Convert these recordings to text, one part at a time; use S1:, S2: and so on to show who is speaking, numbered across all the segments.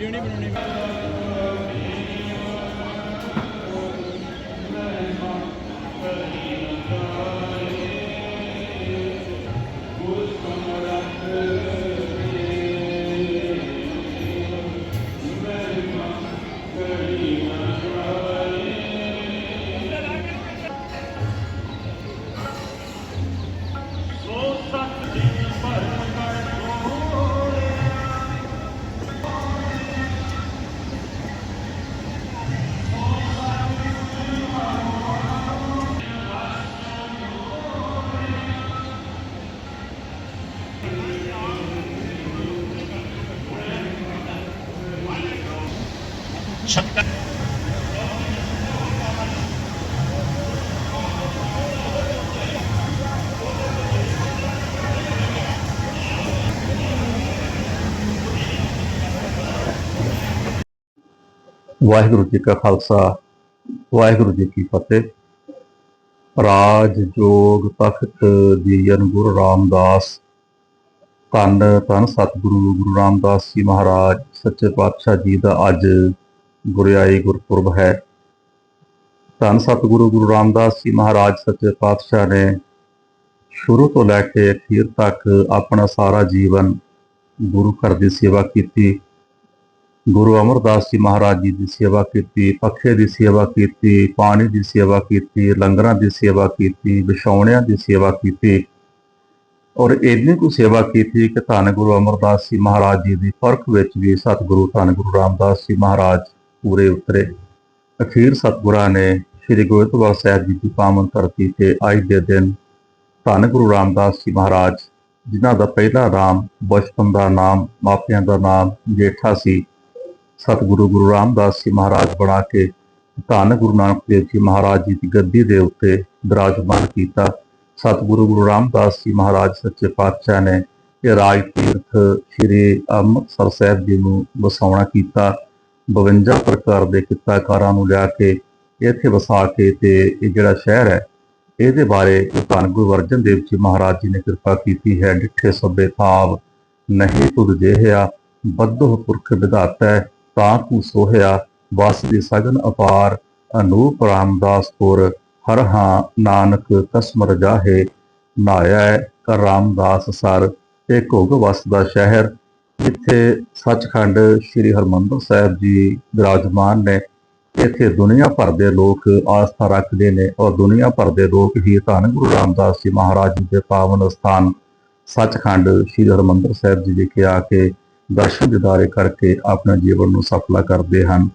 S1: Video ਨਹੀਂ ਬਣਾਉਣੀ
S2: ਵਾਹਿਗੁਰੂ ਜੀ ਕਾ ਖਾਲਸਾ, ਵਾਹਿਗੁਰੂ ਜੀ ਕੀ ਫਤਿਹ। ਰਾਜ ਜੋਗ ਤਖਤ ਜੀਵਨ ਗੁਰੂ ਰਾਮਦਾਸ, ਧੰਨ ਧੰਨ ਸਤਿਗੁਰੂ ਗੁਰੂ ਰਾਮਦਾਸ ਜੀ ਮਹਾਰਾਜ, ਸੱਚੇ ਪਾਤਸ਼ਾਹ ਜੀ ਦਾ ਅੱਜ ਗੁਰਿਆਈ ਗੁਰਪੁਰਬ ਹੈ। ਧੰਨ ਸਤਿਗੁਰੂ ਗੁਰੂ ਰਾਮਦਾਸ ਜੀ ਮਹਾਰਾਜ ਸੱਚੇ ਪਾਤਸ਼ਾਹ ਨੇ ਸ਼ੁਰੂ ਤੋਂ ਲੈ ਕੇ ਅਖੀਰ ਤੱਕ ਆਪਣਾ ਸਾਰਾ ਜੀਵਨ ਗੁਰੂ ਘਰ ਦੀ ਸੇਵਾ ਕੀਤੀ। ਗੁਰੂ ਅਮਰਦਾਸ ਜੀ ਮਹਾਰਾਜ ਜੀ ਦੀ ਸੇਵਾ ਕੀਤੀ, ਪੱਖੇ ਦੀ ਸੇਵਾ ਕੀਤੀ, ਪਾਣੀ ਦੀ ਸੇਵਾ ਕੀਤੀ, ਲੰਗਰਾਂ ਦੀ ਸੇਵਾ ਕੀਤੀ, ਵਿਛਾਉਣਿਆਂ ਦੀ ਸੇਵਾ ਕੀਤੀ। ਔਰ ਇੰਨੀ ਕੁ ਸੇਵਾ ਕੀਤੀ ਕਿ ਧੰਨ ਗੁਰੂ ਅਮਰਦਾਸ ਜੀ ਮਹਾਰਾਜ ਜੀ ਦੀ ਫ਼ਰਕ ਵਿੱਚ ਵੀ ਸਤਿਗੁਰੂ ਧੰਨ ਗੁਰੂ ਰਾਮਦਾਸ ਜੀ ਮਹਾਰਾਜ ਪੂਰੇ ਉਤਰੇ। ਅਖੀਰ ਸਤਿਗੁਰਾਂ ਨੇ ਸ੍ਰੀ ਗੋਬਿੰਦਵਾਲ ਸਾਹਿਬ ਜੀ ਦੀ ਪਾਵਨ ਧਰਤੀ ਤੇ ਅੱਜ ਦੇ ਦਿਨ ਧੰਨ ਗੁਰੂ ਰਾਮਦਾਸ ਜੀ ਮਹਾਰਾਜ, ਜਿਨ੍ਹਾਂ ਦਾ ਪਹਿਲਾ ਨਾਮ ਬਚਪਨ ਦਾ ਨਾਮ, ਮਾਪਿਆਂ ਦਾ ਨਾਮ ਜੇਠਾ ਸੀ, ਸਤਿਗੁਰੂ ਗੁਰੂ ਰਾਮਦਾਸ ਜੀ ਮਹਾਰਾਜ ਬਣਾ ਕੇ ਧੰਨ ਗੁਰੂ ਨਾਨਕ ਦੇਵ ਜੀ ਮਹਾਰਾਜ ਜੀ ਦੀ ਗੱਦੀ ਦੇ ਉੱਤੇ ਬਿਰਾਜਮਾਨ ਕੀਤਾ। ਸਤਿਗੁਰੂ ਗੁਰੂ ਰਾਮਦਾਸ ਜੀ ਮਹਾਰਾਜ ਸੱਚੇ ਪਾਤਸ਼ਾਹ ਨੇ ਇਹ ਰਾਜ ਤੀਰਥ ਸ੍ਰੀ ਅੰਮ੍ਰਿਤਸਰ ਸਾਹਿਬ ਜੀ ਨੂੰ ਵਸਾਉਣਾ ਕੀਤਾ। 52 ਪ੍ਰਕਾਰ ਦੇ ਕਿੱਤਾਕਾਰਾਂ ਨੂੰ ਲਿਆ ਕੇ ਇੱਥੇ ਵਸਾ ਕੇ ਤੇ ਇਹ ਜਿਹੜਾ ਸ਼ਹਿਰ ਹੈ, ਇਹਦੇ ਬਾਰੇ ਧੰਨ ਗੁਰੂ ਅਰਜਨ ਦੇਵ ਜੀ ਮਹਾਰਾਜ ਜੀ ਨੇ ਕਿਰਪਾ ਕੀਤੀ ਹੈ, ਡਿੱਠੇ ਸਭੇ ਭਾਵ ਨਹੀਂ ਤੁਧ ਜਿਹਿਆ ਬੱਧੋ ਪੁਰਖ ਵਿਧਾਤਾ ਤਾਂ ਤੂੰ ਸੋਹਿਆ, ਵਸ ਦੀ ਸਗਨ ਅਪਾਰ, ਅਨੂਪ ਰਾਮਦਾਸਪੁਰ ਹਰ ਹਾਂ ਨਾਨਕ ਕਸਮ ਰਜਾਹੇ ਨਾਇਆ ਕਰ ਰਾਮਦਾਸ ਸਰ, ਇਹ ਘੋਗ ਵਸਦਾ ਸ਼ਹਿਰ ਜਿੱਥੇ ਸੱਚਖੰਡ ਸ੍ਰੀ ਹਰਮੰਦਰ ਸਾਹਿਬ ਜੀ ਵਿਰਾਜਮਾਨ ਨੇ। ਇੱਥੇ ਦੁਨੀਆ ਭਰ ਦੇ ਲੋਕ ਆਸਥਾ ਰੱਖਦੇ ਨੇ ਔਰ ਦੁਨੀਆ ਭਰ ਦੇ ਲੋਕ ਹੀ ਧੰਨ ਗੁਰੂ ਰਾਮਦਾਸ ਜੀ ਮਹਾਰਾਜ ਜੀ ਦੇ ਪਾਵਨ ਸਥਾਨ ਸੱਚਖੰਡ ਸ੍ਰੀ ਹਰਮੰਦਰ ਸਾਹਿਬ ਜੀ ਵਿਖੇ ਆ ਕੇ ਦਰਸ਼ਨ ਦਿਦਾਰੇ ਕਰਕੇ ਆਪਣੇ ਜੀਵਨ ਨੂੰ ਸਫਲਾ ਕਰਦੇ ਹਨ।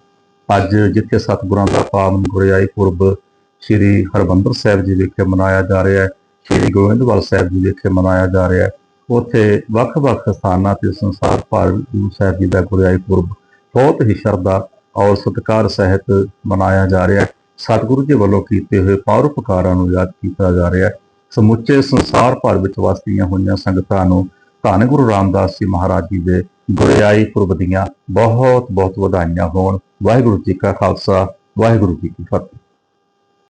S2: ਅੱਜ ਜਿੱਥੇ ਸਤਿਗੁਰਾਂ ਦਾ ਪਾਵਨ ਗੁਰਿਆਈ ਪੁਰਬ ਸ੍ਰੀ ਹਰਮੰਦਰ ਸਾਹਿਬ ਜੀ ਵਿਖੇ ਮਨਾਇਆ ਜਾ ਰਿਹਾ ਹੈ, ਸ੍ਰੀ ਗੋਬਿੰਦਵਾਲ ਸਾਹਿਬ ਜੀ ਵਿਖੇ ਮਨਾਇਆ ਜਾ ਰਿਹਾ ਹੈ ਉੱਥੇ ਵੱਖ-ਵੱਖ ਸਥਾਨਾਂ ਤੇ ਸੰਸਾਰ ਭਰ ਗੁਰੂ ਸਾਹਿਬ ਜੀ ਦਾ ਗੁਰਿਆਈ ਪੁਰਬ ਬਹੁਤ ਹੀ ਸ਼ਰਧਾ ਔਰ ਸਤਿਕਾਰ ਸਹਿਤ ਮਨਾਇਆ ਜਾ ਰਿਹਾ ਹੈ। ਸਤਿਗੁਰੂ ਜੀ ਵੱਲੋਂ ਕੀਤੇ ਹੋਏ ਪਰਉਪਕਾਰਾਂ ਨੂੰ ਯਾਦ ਕੀਤਾ ਜਾ ਰਿਹਾ ਹੈ। ਸਮੁੱਚੇ ਸੰਸਾਰ ਭਰ ਵਿੱਚ ਵਸਦੀਆਂ ਹੋਈਆਂ ਸੰਗਤਾਂ ਨੂੰ ਧੰਨ ਗੁਰੂ ਰਾਮਦਾਸ ਜੀ ਮਹਾਰਾਜ ਜੀ ਦੇ ਗੁਰਿਆਈ ਪੁਰਬ ਦੀਆਂ ਬਹੁਤ ਬਹੁਤ ਵਧਾਈਆਂ ਹੋਣ। ਵਾਹਿਗੁਰੂ ਜੀ ਕਾ ਖਾਲਸਾ, ਵਾਹਿਗੁਰੂ ਜੀ ਕੀ ਫਤਿਹ।